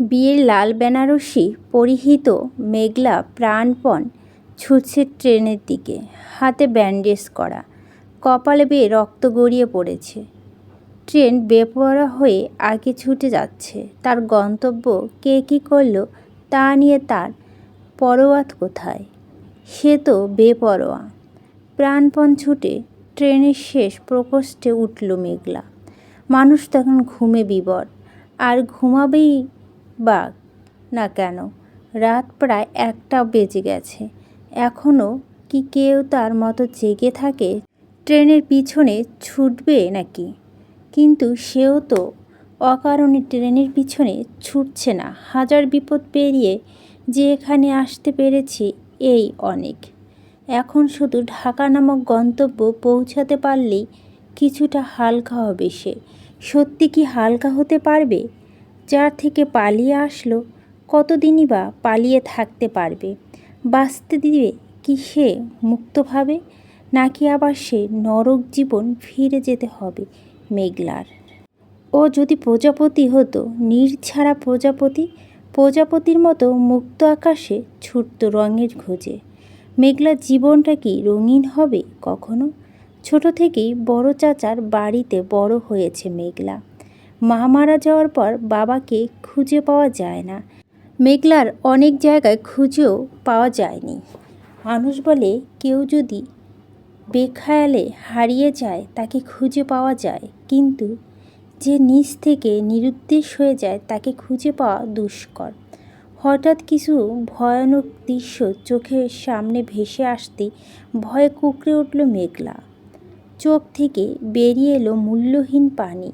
বিয়ের লাল বেনারসি পরিহিত মেঘলা প্রাণপণ ছুটছে ট্রেনের দিকে, হাতে ব্যান্ডেজ করা। কপালে বেয়ে রক্ত গড়িয়ে পড়েছে। ট্রেন বেপরোয়া হয়ে আগে ছুটে যাচ্ছে। তার গন্তব্য কে কী করল তা নিয়ে তার পরোয়াত কোথায়? সে তো বেপরোয়া। প্রাণপণ ছুটে ট্রেনের শেষ প্রকোষ্ঠে উঠল মেঘলা। মানুষ তখন ঘুমে বিবর। আর ঘুমাবেই বা না কেন? রাত প্রায় একটা বেজে গেছে। এখনও কি কেউ তার মতো জেগে থাকে? ট্রেনের পিছনে ছুটবে নাকি? কিন্তু সেও তো অকারণে ট্রেনের পিছনে ছুটছে না। হাজার বিপদ পেরিয়ে যে এখানে আসতে পেরেছি এই অনেক। এখন শুধু ঢাকা নামক গন্তব্য পৌঁছাতে পারলেই কিছুটা হালকা হবে সে। সত্যি কি হালকা হতে পারবে? যার থেকে পালিয়ে আসলো, কতদিনই বা পালিয়ে থাকতে পারবে? বাঁচতে দিবে কি সে মুক্তভাবে? নাকি আবার সে নরক জীবন ফিরে যেতে হবে মেঘলার? ও যদি প্রজাপতি হতো নির্ছাড়া প্রজাপতি, প্রজাপতির মতো মুক্ত আকাশে ছুটত রঙের খোঁজে। মেঘলার জীবনটা কি রঙিন হবে কখনো? ছোট থেকেই বড় চাচার বাড়িতে বড় হয়েছে মেঘলা। মা মারা যাওয়ার পর বাবাকে খুঁজে পাওয়া যায় না। মেঘলার অনেক জায়গায় খুঁজেও পাওয়া যায়নি। মানুষ বলে কেউ যদি বেখয়ালে হারিয়ে যায়, তাকে খুঁজে পাওয়া যায়। কিন্তু যে নিচ থেকে নিরুদ্দেশ হয়ে যায়, তাকে খুঁজে পাওয়া দুষ্কর। হঠাৎ কিছু ভয়ানক দৃশ্য চোখের সামনে ভেসে আসতে ভয়ে কুকড়ে উঠল মেঘলা। চোখ থেকে বেরিয়ে এলো মূল্যহীন পানি।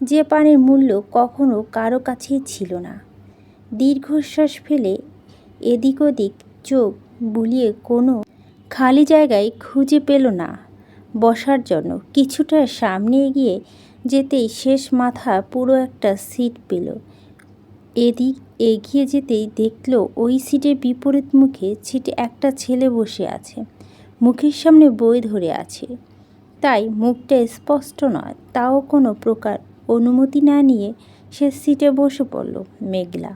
যে পানের মূল্য কখনো কারও কাছেই ছিল না। দীর্ঘশ্বাস ফেলে এদিক ওদিক চোখ বুলিয়ে কোনো খালি জায়গায় খুঁজে পেল না বসার জন্য। কিছুটা সামনে এগিয়ে যেতেই শেষ মাথা পুরো একটা সিট পেল। এদিক এগিয়ে যেতেই দেখল ওই সিটের বিপরীত মুখে ছিটে একটা ছেলে বসে আছে। মুখের সামনে বই ধরে আছে। তাই মুখটা স্পষ্ট নয়, তাও কোনো প্রকার অনুমতি না নিয়ে সে সিটে বসে পড়ল মেঘলা।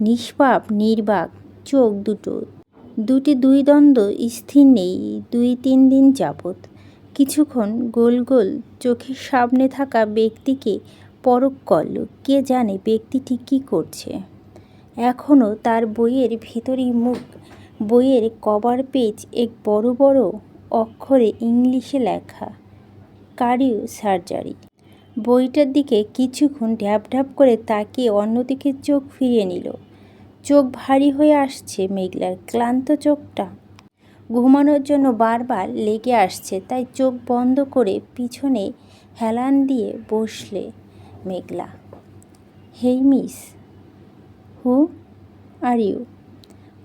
নিষ্পাপ, নির্বাক, চোখ দুটো। দুটি দুই দ্বন্দ্ব স্থির নেই, দুই তিন দিন যাবৎ। কিছুক্ষণ গোল গোল চোখের সামনে থাকা ব্যক্তিকে পরক করল, কে জানে ব্যক্তিটি কী করছে। এখনও তার বইয়ের ভিতরেই মুখ। বইয়ের কভার পেজ এক বড় বড় অক্ষরে ইংলিশে লেখা, কারিও সার্জারি। বইটার দিকে কিছুক্ষণ ঢ্যাপ ঢ্যাপ করে তাকিয়ে অন্যদিকে চোখ ফিরিয়ে নিল। চোখ ভারী হয়ে আসছে মেঘলার ক্লান্ত চোখটা। ঘুমানোর জন্য বারবার লেগে আসছে, তাই চোখ বন্ধ করে পিছনে হেলান দিয়ে বসলে মেঘলা। হেই মিস, হু, আর ইউ?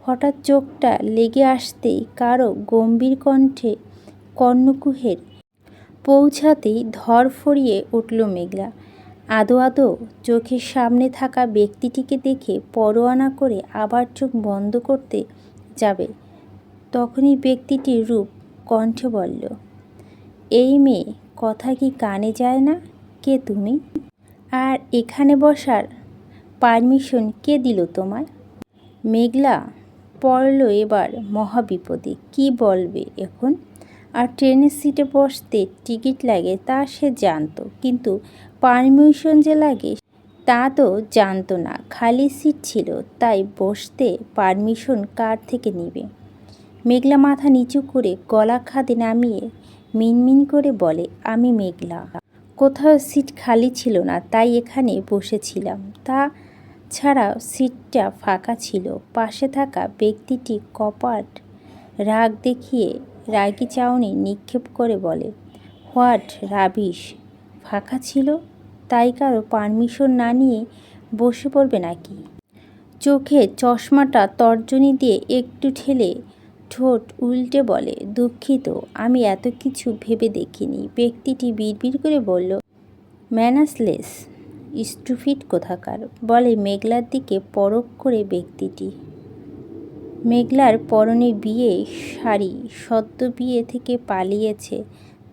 হঠাৎ চোখটা লেগে আসতেই কারও গম্ভীর কণ্ঠে কর্ণকুহের পৌঁছাতেই ধর ফরিয়ে উঠল মেঘলা। আদো আদো চোখের সামনে থাকা ব্যক্তিটিকে দেখে পরোয়ানা করে আবার চোখ বন্ধ করতে যাবে। তখনই ব্যক্তিটির রূপ কণ্ঠে বলল, এই মেয়ে, কথা কি কানে যায় না? কে তুমি? আর এখানে বসার পারমিশন কে দিল তোমায়? মেঘলা পড়ল এবার মহাবিপদে, কি বলবে এখন? ট্রেনের সিটে বসতে টিকিট লাগে তা সে জানতো। কিন্তু পারমিশন যে লাগে, তা তো জানতো না। খালি সিট ছিল, তাই বসতে পারমিশন কার থেকে নিবে? মেঘলা মাথা নিচু করে গলা খাদে নামিয়ে মিনমিন করে বলে, আমি মেঘলা। কোথাও সিট খালি ছিল না, তাই এখানে বসেছিলাম। তা ছাড়া সিটটা ফাঁকা ছিল। পাশে থাকা ব্যক্তিটি কপাট রাগ দেখিয়ে রাগি চাউনি নিক্ষেপ করে বলে, হোয়াট, রাবিশ? ফাঁকা ছিল? তাই কারও পারমিশন না নিয়ে বসে পড়বে নাকি? চোখে চশমাটা তর্জনী দিয়ে একটু ঠেলে ঠোঁট উল্টে বলে, দুঃখিত, আমি এত কিছু ভেবে দেখিনি। ব্যক্তিটি বিড়বিড় করে বলল, ম্যানাসলেস স্টুফিট কোথাকার? বলে মেঘলার দিকে পরক করে ব্যক্তিটি। মেঘলার পরনে বিয়ে শাড়ি, সদ্য বিয়ে থেকে পালিয়েছে।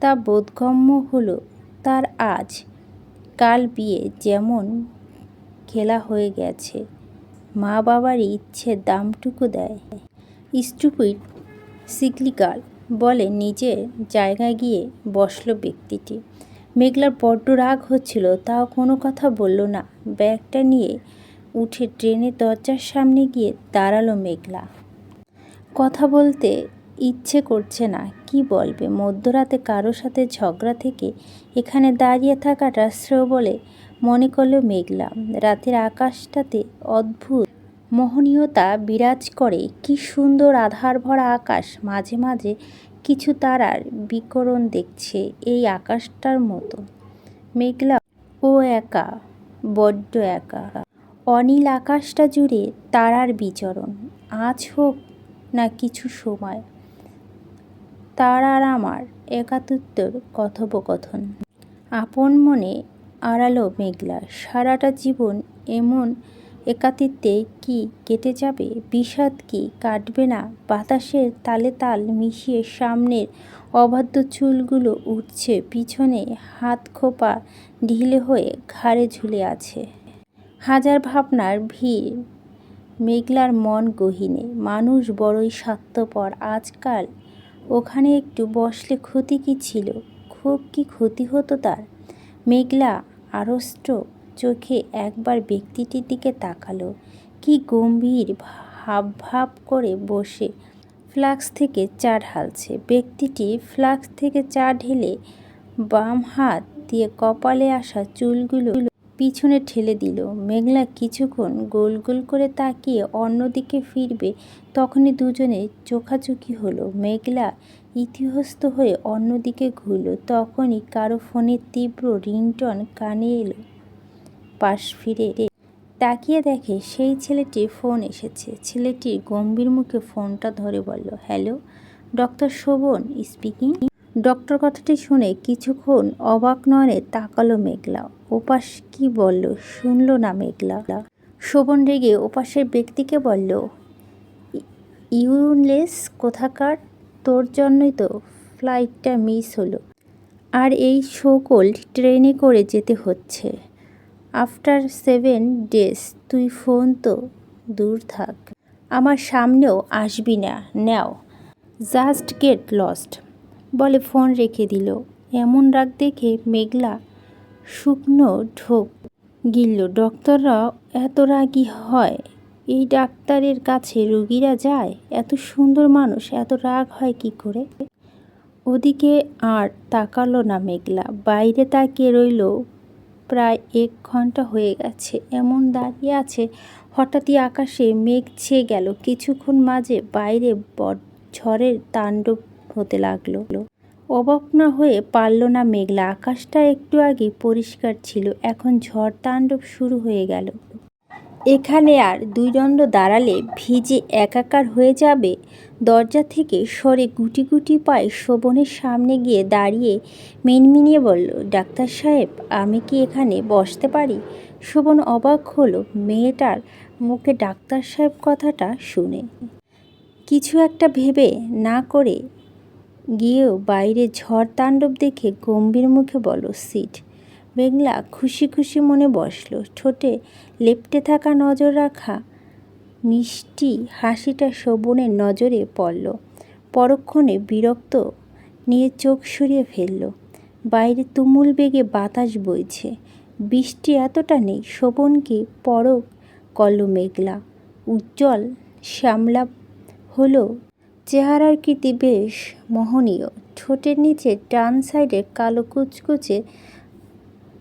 তা বোধগম্য হলো তার আজ। কাল বিয়ে যেমন খেলা হয়ে গেছে মা বাবার ইচ্ছে দামটুকু দেয়। স্টুপিড সিকলিকাল বলে নিজের জায়গায় গিয়ে বসল ব্যক্তিটি। মেঘলার বড্ড রাগ হচ্ছিল, তাও কোনো কথা বলল না। ব্যাগটা নিয়ে উঠে ট্রেনের দরজার সামনে গিয়ে দাঁড়াল মেঘলা। কথা বলতে ইচ্ছে করছে না, কি বলবে? মধ্যরাতে কারও সাথে ঝগড়া থেকে এখানে দাঁড়িয়ে থাকাটা শ্রেয় বলে মনে করল মেঘলা। রাতের আকাশটাতে অদ্ভুত মোহনীয়তা বিরাজ করে, কি সুন্দর আধার ভরা আকাশ, মাঝে মাঝে কিছু তারার বিকরণ দেখছে এই আকাশটার মতো। মেঘলা, ও একা, বড্ড একা। অনীল আকাশটা জুড়ে তারার বিচরণ। আজ হোক না কিছু সময়, তার আর আমার একাত্তর কথোপকথন। আপন মনে আড়ালো মেঘলা, সারাটা জীবন এমন একাতিত্বে কি কেটে যাবে? বিষাদ কি কাটবে না? বাতাসের তালে তাল মিশিয়ে সামনের অবাধ্য চুলগুলো উঠছে, পিছনে হাত খোপা ঢিলে হয়ে ঘাড়ে ঝুলে আছে। হাজার ভাবনার ভিড়, মেঘলার মন গহিনে, মানুষ বড়ই স্বার্থপর। আজকাল ওখানে একটু বসলে ক্ষতি কি ছিল? খুব কি ক্ষতি হতো তার? মেঘলা আড়ষ্ট চোখে একবার ব্যক্তিটির দিকে তাকালো। কি গম্ভীর ভাব ভাব করে বসে ফ্লাক্স থেকে চা ঢালছে। ব্যক্তিটি ফ্লাক্স থেকে চা ঢেলে বাম হাত দিয়ে কপালে আসা চুলগুলো পিছনে ঠেলে দিল। মেঘলা কিছুক্ষণ গোল গোল করে তাকিয়ে অন্যদিকে ফিরবে, তখনই দুজনে চোখাচোখি হলো। মেঘলা ইতিহস্ত হয়ে অন্যদিকে ঘুরল, তখনই কারও ফোনের তীব্র রিংটন কানে এলো। পাশ ফিরে তাকিয়ে দেখে সেই ছেলেটির ফোন এসেছে। ছেলেটির গম্ভীর মুখে ফোনটা ধরে বলল, hello, doctor Shobhan speaking? Doctor কথাটি শুনে কিছুক্ষণ অবাক নয়নে তাকালো মেঘলা। ওপাশ কি বলল? শুনল না মেঘলা। শোভন রেগে ওপাশের ব্যক্তিকে বলল ইউনলেস কোথাকার? তোর জন্যই তো ফ্লাইটটা মিস হলো। আর এই সকল ট্রেনে করে যেতে হচ্ছে। আফটার সেভেন ডেজ তুই ফোন তো দূর থাক। আমার সামনেও আসবি না। নেও। Just get lost. বলে ফোন রেখে দিল। এমন রাগ দেখে মেঘলা শুকনো ঢোক গিলল, ডক্টররা এত রাগী হয়? এই ডাক্তারের কাছে রোগীরা যায়? এত সুন্দর মানুষ, এত রাগ হয় কি করে? ওদিকে আর তাকালো না মেঘলা, বাইরে তাকিয়ে রইল। প্রায় এক ঘণ্টা হয়ে গেছে, এমন দাঁড়িয়ে আছে হঠাৎই আকাশে মেঘ ছেয়ে গেল। কিছুক্ষণ মাঝে বাইরে ঝড়ের তাণ্ডব হতে লাগল। অবাক না হয়ে পারল না মেঘলা। আকাশটা একটু আগে পরিষ্কার ছিল। এখন ঝড় তাণ্ডব শুরু হয়ে গেল। এখানে আর দুই দণ্ড দাঁড়ালে ভিজে একাকার হয়ে যাবে। দরজা থেকে সরে গুটি গুটি পায়ে শোভনের সামনে গিয়ে দাঁড়িয়ে মিনমিনিয়ে বলল, ডাক্তার সাহেব, আমি কি এখানে বসতে পারি? শোভন অবাক হলো মেয়েটার মুখে ডাক্তার সাহেব কথাটা শুনে। কিছু একটা ভেবে না করে গিয়েও বাইরে ঝড় তাণ্ডব দেখে গম্ভীর মুখে বলো সিট। মেঘলা খুশি খুশি মনে বসল। ঠোঁটে লেপটে থাকা নজর রাখা মিষ্টি হাসিটা শোভনের নজরে পড়ল। পরক্ষণে বিরক্ত নিয়ে চোখ সরিয়ে ফেলল। বাইরে তুমুল বেগে বাতাস বইছে। বৃষ্টি এতটা নেই শোভনকে পরক? করল মেঘলা। উজ্জ্বল, শ্যামলা হলো চেহারার কীর্তি বেশ মোহনীয়। ঠোঁটের নিচে ডান সাইডে কালো কুচকুচে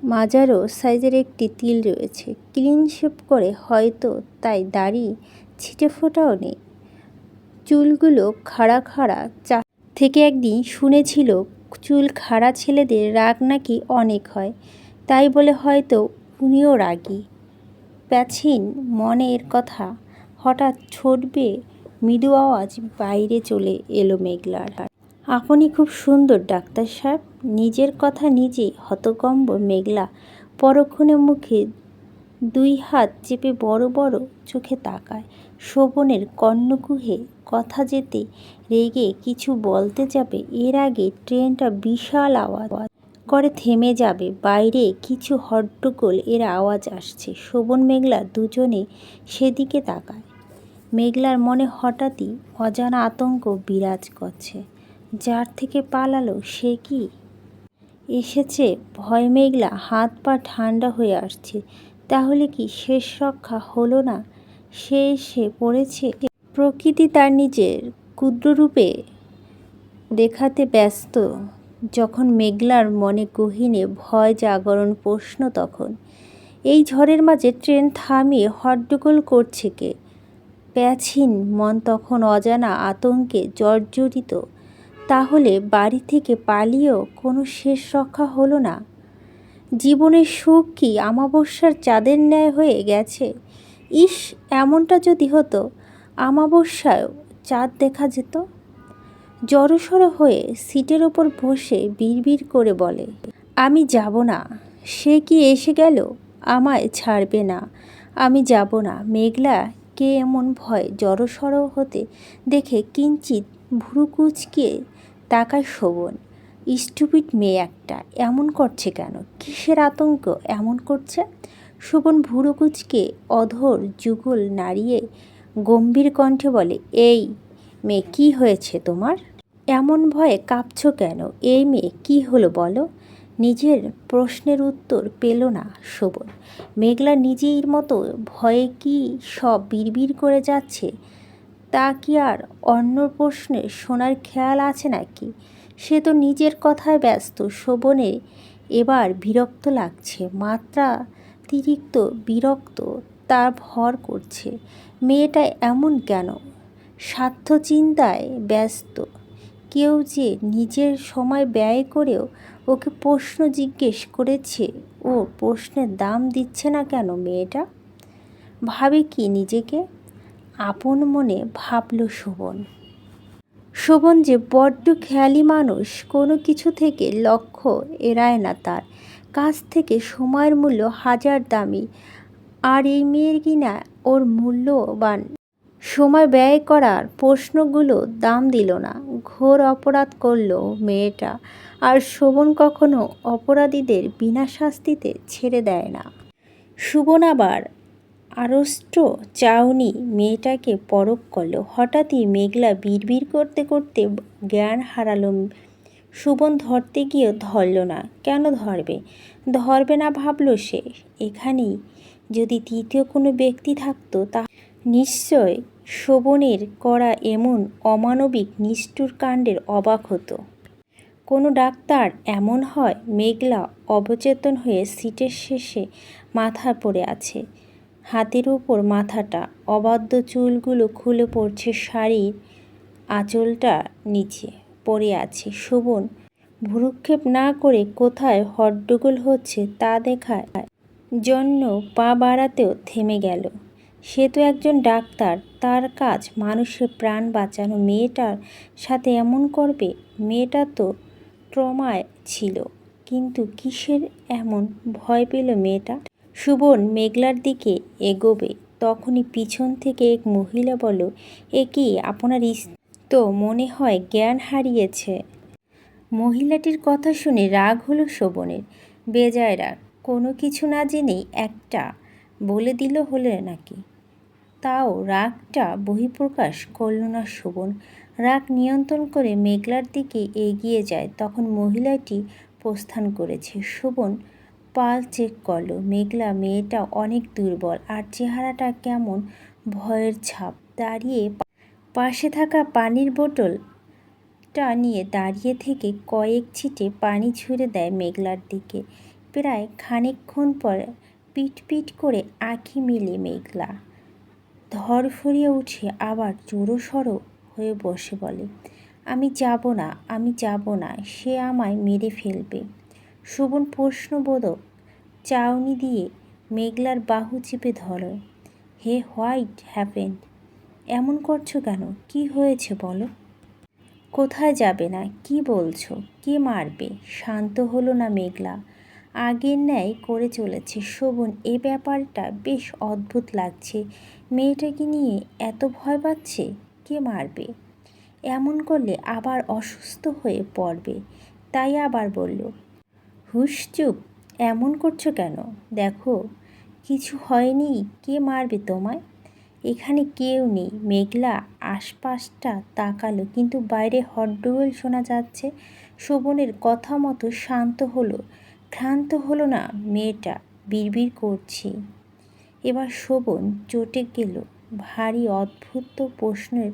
মাজারো সাইজের একটি তিল রয়েছে। ক্লিন শেপ করে হয়তো তাই দাড়ি ছিটে ফোটাও নেই। চুলগুলো খাড়া খাড়া চা থেকে একদিন শুনেছিল চুল খাড়া ছেলেদের রাগ নাকি অনেক হয়, তাই বলে হয়তো উনিও রাগী। প্যাছিন মনের কথা হঠাৎ ছুটবে মৃদু আওয়াজ বাইরে চলে এলো মেঘলার। আপনি খুব সুন্দর, ডাক্তার সাহেব। নিজের কথা নিজেই হতকম্ব মেঘলা পরক্ষণে মুখে দুই হাত চেপে বড় বড় চোখে তাকায়। শোভনের কর্ণকুহে কথা যেতে রেগে কিছু বলতে যাবে, এর আগে ট্রেনটা বিশাল আওয়াজ করে থেমে যাবে, বাইরে কিছু হট্টগোল এর আওয়াজ আসছে। শোভন, মেঘলা দুজনে সেদিকে তাকায়। মেঘলার মনে হঠাৎই অজানা আতঙ্ক বিরাজ করছে। যার থেকে পালালো সে কি? এসেছে ভয় মেঘলা, হাত পা ঠান্ডা হয়ে আসছে। তাহলে কি শেষ রক্ষা হলো না? সে এসে পড়েছে প্রকৃতি তার নিজের ক্ষুদ্ররূপে দেখাতে ব্যস্ত। যখন মেঘলার মনে গহীনে ভয় জাগরণ প্রশ্ন তখন, এই ঝড়ের মাঝে ট্রেন থামিয়ে হট্টগোল করছে কে? প্যাছিন মন তখন অজানা আতঙ্কে জর্জরিত। তাহলে বাড়ি থেকে পালিয়েও কোনো শেষ রক্ষা হলো না? জীবনের সুখ কি আমাবস্যার চাঁদের ন্যায় হয়ে গেছে? ইস, এমনটা যদি হতো, আমাবস্যায়ও চাঁদ দেখা যেত? জড়সড় হয়ে সিটের ওপর বসে বিড়বিড় করে বলে, আমি যাব না। সে কি এসে গেল? আমায় ছাড়বে না। আমি যাব না। মেঘলা কে এমন ভয় জড়সড় হতে দেখে কিঞ্চিত ভুরু কুচকে তাকায় শোভন। স্টুপিড মেয়ে একটা, এমন করছে কেন? কিসের আতঙ্ক? এমন করছে? শোভন ভুরু কুচকে অধর যুগল নাড়িয়ে গম্ভীর কণ্ঠে বলে, এই মেয়ে, কী হয়েছে তোমার? এমন ভয়ে কাঁপছ কেন? এই মেয়ে, কী হলো বলো? নিজের প্রশ্নের উত্তর পেল না শোভন। মেঘলা নিজের মতো ভয়ে কি সব বিড়বিড় করে যাচ্ছে? তা কি আর অন্য প্রশ্নে শোনার খেয়াল আছে নাকি? সে তো নিজের কথায় ব্যস্ত, শোভনে এবার বিরক্ত লাগছে মাত্রা তিরিক্ত বিরক্ত তার ভর করছে। মেয়েটা এমন কেন? স্বার্থ চিন্তায় ব্যস্ত। কেউ যে নিজের সময় ব্যয় করেও ওকে প্রশ্ন জিজ্ঞেস করেছে, ও প্রশ্নের দাম দিচ্ছে না কেন মেয়েটা? ভাবে কি নিজেকে? আপন মনে, ভাবল শোভন। শোভন যে বড্ড খেয়ালি মানুষ, কোনো কিছু থেকে লক্ষ্য এড়ায় না তার। কাছ থেকে সময়ের মূল্য হাজার দামি। আর এই মেয়ের কিনা ওর মূল্যবান সময় ব্যয় করার প্রশ্নগুলো দাম দিল না। ঘোর অপরাধ করল মেয়েটা আর শোভন কখনো অপরাধীদের বিনা শাস্তিতে ছেড়ে দেয় না। শোভন আবার আড়ষ্ট চাউনি মেয়েটাকে পরক করল। হঠাৎই মেঘলা বিড়বিড় করতে করতে জ্ঞান হারালো। সুবন ধরতে গিয়েও ধরল না। কেন ধরবে? ধরবে না ভাবলো সে। এখানেই যদি তৃতীয় কোনো ব্যক্তি থাকতো তা নিশ্চয় শোভনের করা এমন অমানবিক নিষ্ঠুর কাণ্ডের অবাক হতো। কোনো ডাক্তার এমন হয় মেঘলা অবচেতন হয়ে সিটের শেষে মাথা পড়ে আছে। হাতের উপর মাথাটা, অবাধ্য চুলগুলো খুলে পড়ছে শাড়ির আঁচলটা নিচে পড়ে আছে। শোভন ভ্রুক্ষেপ না করে কোথায় হট্টগোল হচ্ছে তা দেখার জন্য পা বাড়াতেও থেমে গেল। সে তো একজন ডাক্তার, তার কাজ মানুষের প্রাণ বাঁচানো। মেয়েটার সাথে এমন করবে? মেয়েটা তো ট্রমায় ছিল, কিন্তু কিসের এমন ভয় পেল মেয়েটা? সুবন মেঘলার দিকে এগোবে, তখনই পিছন থেকে এক মহিলা বলো এ কি, আপনার তো মনে হয় জ্ঞান হারিয়েছে। মহিলাটির কথা শুনে রাগ হলো শোভনের বেজায় রাগ কোনো কিছু না জেনেই একটা বলে দিল হলে নাকি? তাও রাগটা বহিঃপ্রকাশ করল না শোভন। রাগ নিয়ন্ত্রণ করে মেঘলার দিকে এগিয়ে যায়, তখন মহিলাটি প্রস্থান করেছে। শোভন পাল চেক করল, মেঘলা, মেয়েটা অনেক দুর্বল, আর চেহারাটা কেমন ভয়ের ছাপ। দাঁড়িয়ে পাশে থাকা পানির বোতলটা নিয়ে দাঁড়িয়ে থেকে কয়েক ছিটে পানি ছুঁড়ে দেয় মেঘলার দিকে। প্রায় খানিকক্ষণ পর পিট পিট করে আঁখি মিলে মেঘলা। ধরফরিয়ে উঠে আবার জোরসড়ো হয়ে বসে বলে, আমি যাব না, আমি যাব না, সে আমায় মেরে ফেলবে। শোভন প্রশ্নবোধক চাউনি দিয়ে মেঘলার বাহু চেপে ধরো, হে হোয়াইট হ্যাপেন্ড এমন করছ কেন? কি হয়েছে বলো? কোথায় যাবে না? কি বলছো? কে মারবে? শান্ত হলো না মেঘলা। আগের ন্যায় করে চলেছে শোভন। এ ব্যাপারটা বেশ অদ্ভুত লাগছে। মেয়েটাকে নিয়ে এত ভয় পাচ্ছে, কে মারবে? এমন করলে আবার অসুস্থ হয়ে পড়বে। তাই আবার বলল, হুশ, চুপ। এমন করছ কেন? দেখো, কিছু হয়নি। কে মারবে তোমায়? এখানে কেউ নেই। মেঘলা আশপাশটা তাকালো, কিন্তু বাইরে হট্টগোল শোনা যাচ্ছে। শোভনের কথা মতো শান্ত হলো। ক্ষান্ত হলো না মেয়েটা। বিড়বিড় করছি। এবার শোভন চটে গেল। ভারী অদ্ভুত প্রশ্নের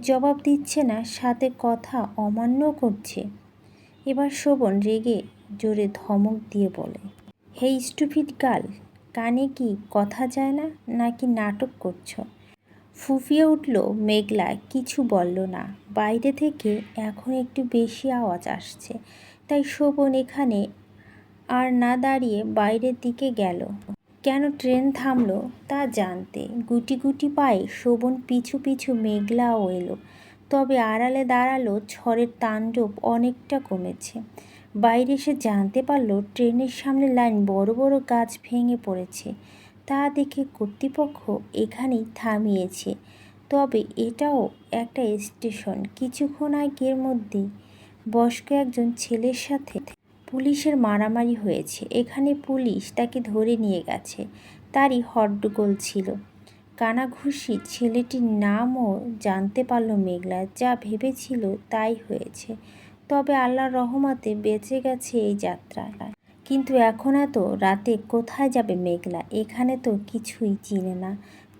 জবাব দিচ্ছে না, সাথে কথা অমান্য করছে। এবার শোভন রেগে জোরে ধমক দিয়ে বলে, হে স্টুপিড গার্ল, কানে কি কথা যায় না, নাকি নাটক করছ? ফুফিয়ে উঠল, মেঘলা, কিছু বলল না। বাইরে থেকে এখন একটু বেশি আওয়াজ আসছে। তাই শোভন এখানে আর না দাঁড়িয়ে বাইরের দিকে গেল। কেন ট্রেন থামলো তা জানতে গুটি গুটি পায়ে শোভন পিছু পিছু মেঘলাও এলো। তবে আড়ালে দাঁড়াল ঝড়ের তাণ্ডব অনেকটা কমেছে। বাইরে এসে জানতে পারল ট্রেনের সামনে লাইন বড় বড় গাছ ভেঙে পড়েছে। তা দেখে কর্তৃপক্ষ এখানেই থামিয়েছে। তবে এটাও একটা স্টেশন। কিছুক্ষণ আগের মধ্যেই বয়স্ক একজন ছেলের সাথে পুলিশের মারামারি হয়েছে। এখানে পুলিশ তাকে ধরে নিয়ে গেছে। তারই হট্টগোল ছিল। কানাঘুষি ছেলেটির নামও জানতে পারল মেঘলা, যা ভেবেছিল তাই হয়েছে। তবে আল্লাহর রহমাতে বেঁচে গেছে এই যাত্রা কিন্তু এখন এত রাতে কোথায় যাবে মেঘলা? এখানে তো কিছুই চিনে না।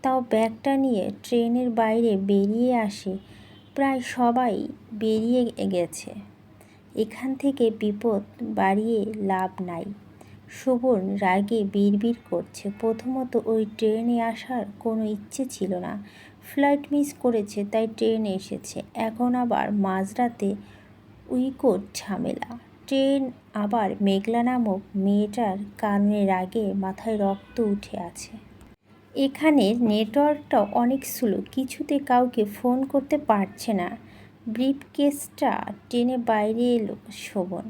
তাও ব্যাগটা নিয়ে ট্রেনের বাইরে বেরিয়ে আসে। প্রায় সবাই বেরিয়ে গেছে। এখান থেকে বিপদ বাড়িয়ে লাভ নাই। শোভন রাগে বিড়বিড় করছে। প্রথমত ওই ট্রেনে আসার কোনো ইচ্ছে ছিল না। ফ্লাইট মিস করেছে, তাই ট্রেনে এসেছে। এখন আবার মাঝরাতে উইকোট ঝামেলা। ট্রেন আবার মেঘলা নামক মেয়েটার কারণে রাগে মাথায় রক্ত উঠে আছে। এখানে নেটওয়ার্কটা অনেক স্লো, কিছুতে কাউকে ফোন করতে পারছে না। ব্রিফকেসটা টেনে বাইরে এলো শোভন।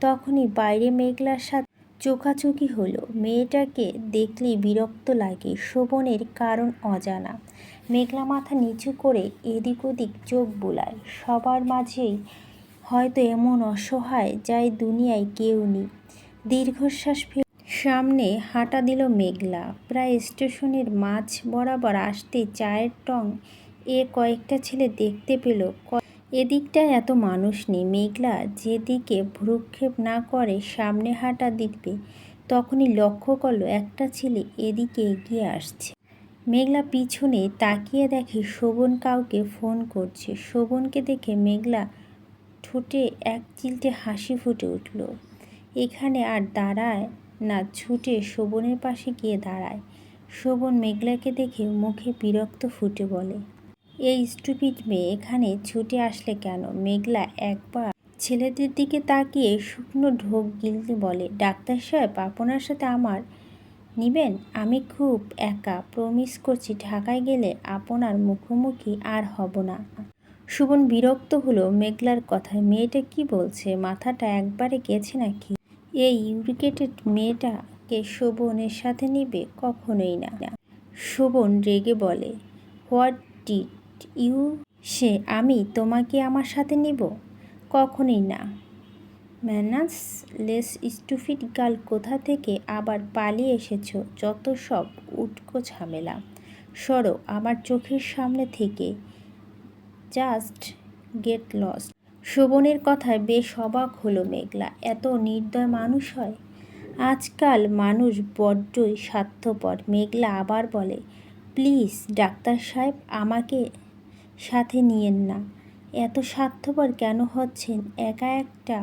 তখনই বাইরে মেঘলার সাথে চোখাচোখি হলো। মেয়েটাকে দেখলেই বিরক্ত লাগে, শোভনের কারণ অজানা। মেঘলা মাথা নিচু করে এদিক ওদিক চোখ বোলায়। সবার মাঝেই হয়তো এমন অসহায় যাই দুনিয়ায় কেউ নেই। দীর্ঘশ্বাস ফেলে সামনে হাঁটা দিল মেঘলা। প্রায় স্টেশনের মাঝ বরাবর আসতে চায়ের টং এ কয়েকটা ছেলে দেখতে পেল। এদিকটায় এত মানুষ নেই, মেঘলা। যেদিকে ভ্রুক্ষেপ না করে, সামনে হাঁটা দিবে তখনই লক্ষ্য করল একটা ছেলে এদিকে এগিয়ে আসছে। মেঘলা পিছনে তাকিয়ে দেখে শোভন কাউকে ফোন করছে। শোভনকে দেখে মেঘলা ঠোঁটে এক চিলটে হাসি ফুটে উঠল। এখানে আর দাঁড়ায় না, ছুটে শোভনের পাশে গিয়ে দাঁড়ায়। শোভন মেঘলাকে দেখে মুখে বিরক্ত ফুটে বলে এই স্টুপিড মেয়ে এখানে ছুটে আসলে কেন? মেঘলা একবার ছেলেদের দিকে তাকিয়ে শুকনো ঢোক গিলতে বলে, ডাক্তার সাহেব, আপনার সাথে আমার নিবেন? আমি খুব একা, প্রমিস করছি, ঢাকায় গেলে আপনার মুখোমুখি আর হব না। সুবন বিরক্ত হলো মেঘলার কথায়, মেয়েটা কি বলছে? মাথাটা একবারে গেছে নাকি? এই ইউরিকেটেড মেয়েটাকে শোভনের সাথে নিবে? কখনোই না। শোভন রেগে বলে, হোয়াট ডিড ইউ, সে, আমি তোমাকে আমার সাথে নিব? কখনই না। ম্যানাস, লেস স্টুফিড গার্ল কোথা থেকে আবার পালিয়ে এসেছ? যত সব উটকো ঝামেলা। সরো, আমার চোখের সামনে থেকে। Just get lost. শোভনের কথায় বেশ অবাক হলো মেঘলা। এত নির্দয় মানুষ হয়? আজকাল মানুষ বড্ডই স্বার্থপর। মেঘলা আবার বলে, প্লিজ, ডাক্তার সাহেব, আমাকে সাথে নিয়েন না। এত স্বার্থপর কেন হচ্ছেন একা একটা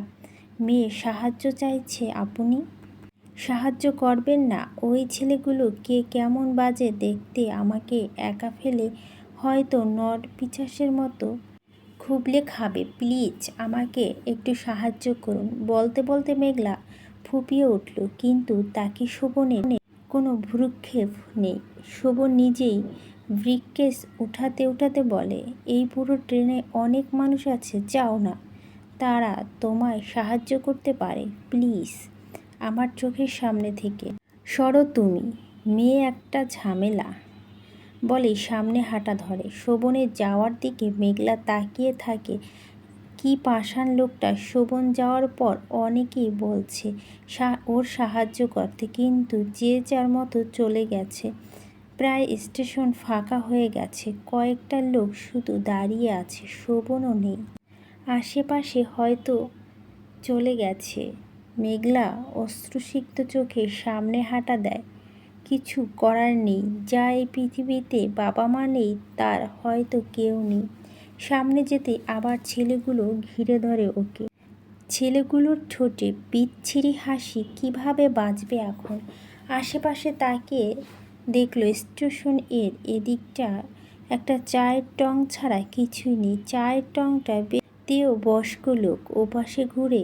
মেয়ে? সাহায্য চাইছে আপনি? সাহায্য করবেন না। ওই ছেলেগুলো কে কেমন বাজে দেখতে আমাকে একা ফেলে হয়তো নর পিচাসের মতো খুবলে খাবে। প্লিজ আমাকে একটু সাহায্য করুন। বলতে বলতে মেঘলা ফুপিয়ে উঠল, কিন্তু তাকে শোভনের কোনো ভ্রুক্ষেপ নেই। শোভন নিজেই ব্রিককেস উঠাতে উঠাতে বলে, এই পুরো ট্রেনে অনেক মানুষ আছে, যাও না। তারা তোমায় সাহায্য করতে পারে, প্লিজ। আমার চোখের সামনে থেকে সরো তুমি, মেয়ে একটা ঝামেলা। বলে সামনে হাঁটা ধরে। শোভনের যাওয়ার দিকে মেঘলা তাকিয়ে থাকে। কি পাষাণ লোকটা? শোভন যাওয়ার পর অনেকেই বলছে ওর সাহায্য করতে। কিন্তু যে যার মতো চলে গেছে। প্রায় স্টেশন ফাঁকা হয়ে গেছে। কয়েকটা লোক শুধু দাঁড়িয়ে আছে, শোভনও নেই। আশেপাশে হয়তো চলে গেছে। মেঘলা, অশ্রুসিক্ত চোখে সামনে হাঁটা দেয়। কিছু করার নেই। যা এই পৃথিবীতে বাবা মা নেই, তার হয়তো কেউ নেই। সামনে যেতে আবার ছেলেগুলো ঘিরে ধরে ওকে। ছেলেগুলোর ঠোঁটে বিচ্ছিরি হাসি কীভাবে বাঁচবে এখন? আশেপাশে তাকে দেখল স্টেশনের এদিকটা একটা চায়ের টং ছাড়া কিছুই নেই। চায়ের টংটা বেতেও বয়স্ক লোক ওপাশে ঘুরে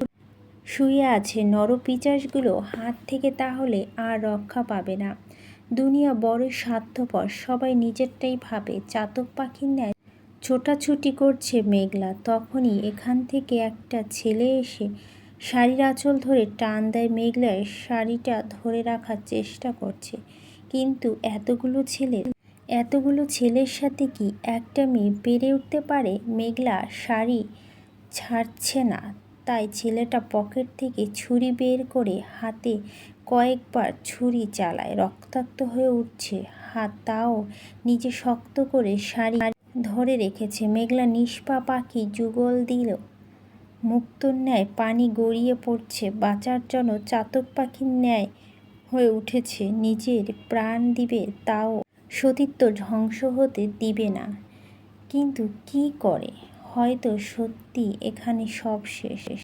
শুয়ে আছে। নরপিচাসগুলো হাত থেকে তাহলে আর রক্ষা পাবে না। দুনিয়া বড় স্বার্থপর, সবাই নিজেরটাই ভাবে। চাতক পাখির ন্যায় ছোটাছুটি করছে মেঘলা। তখনই এখান থেকে একটা ছেলে এসে শাড়ির আঁচল ধরে টান দেয় মেঘলায় শাড়িটা ধরে রাখার চেষ্টা করছে। কিন্তু এতগুলো ছেলে, এতগুলো ছেলের সাথে কি একটা মেয়ে পেরে উঠতে পারে? মেঘলা শাড়ি ছাড়ছে না। তাই ছেলেটা পকেট থেকে ছুরি বের করে হাতে কয়েকবার ছুরি চালায়। রক্তাক্ত হয়ে উঠছে। হাত তাও নিজে শক্ত করে শাড়ি ধরে রেখেছে। মেঘলা নিষ্পা পাখি যুগল দিল। মুক্তর ন্যায় পানি গড়িয়ে পড়ছে। বাঁচার জন্য চাতক পাখির ন্যায় হয়ে উঠেছে, নিজের প্রাণ দিবে তাও সতীত্ব ধ্বংস হতে দিবে না। কিন্তু কি করে? হয়তো সত্যি এখানে সব শেষ।